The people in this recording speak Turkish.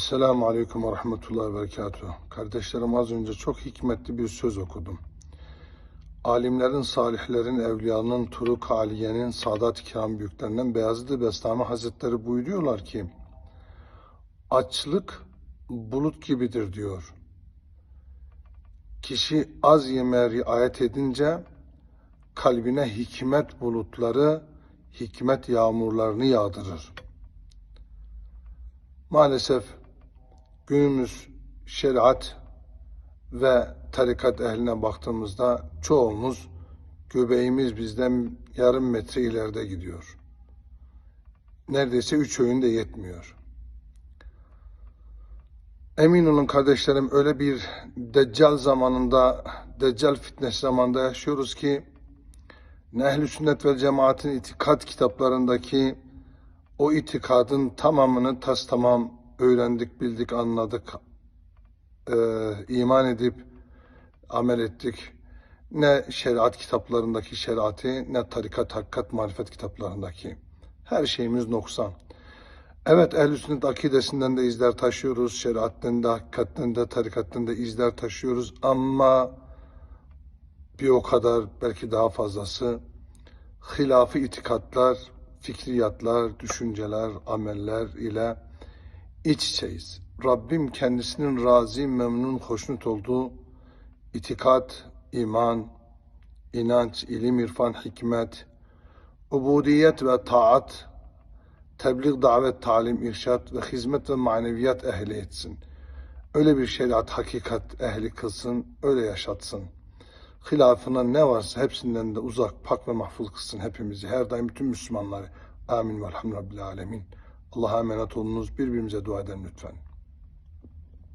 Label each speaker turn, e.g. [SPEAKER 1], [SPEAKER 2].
[SPEAKER 1] Esselamu Aleyküm ve Rahmetullahi ve Berekatuhu. Kardeşlerim az önce çok hikmetli bir söz okudum. Alimlerin, salihlerin, evliyanın, Turuk Aliye'nin, Sadat-ı Kiram büyüklerinden Beyazıt-ı Bestami Hazretleri buyuruyorlar ki açlık bulut gibidir diyor. Kişi az yemeğe riayet edince kalbine hikmet bulutları, hikmet yağmurlarını yağdırır. Maalesef günümüz şeriat ve tarikat ehline baktığımızda çoğumuz göbeğimiz bizden yarım metre ileride gidiyor. Neredeyse üç öğün de yetmiyor. Emin olun kardeşlerim öyle bir deccal zamanında, deccal fitnesi zamanında yaşıyoruz ki ne ehl sünnet ve cemaatin itikat kitaplarındaki o itikadın tamamını tas tamam öğrendik, bildik, anladık, e, iman edip amel ettik. Ne şeriat kitaplarındaki şeriatı, ne tarikat, hakikat, marifet kitaplarındaki. Her şeyimiz noksan. Evet ehl sünnet akidesinden de izler taşıyoruz, şeriatten de, hakikatten de, tarikatten de izler taşıyoruz ama bir o kadar belki daha fazlası hilafı itikatlar, fikriyatlar, düşünceler, ameller ile iç içeyiz. Rabbim kendisinin razı, memnun, hoşnut olduğu itikat, iman, inanç, ilim, irfan, hikmet, ubudiyet ve taat, tebliğ, davet, talim, irşat ve hizmet ve maneviyat ehli etsin. Öyle bir şeriat, hakikat ehli kılsın, öyle yaşatsın. Hilafına ne varsa hepsinden de uzak, pak ve mahfuz kılsın hepimizi, her daim bütün Müslümanları. Amin ve elhamdülillah alemin. Allah'a emanet olunuz, birbirimize dua edelim lütfen.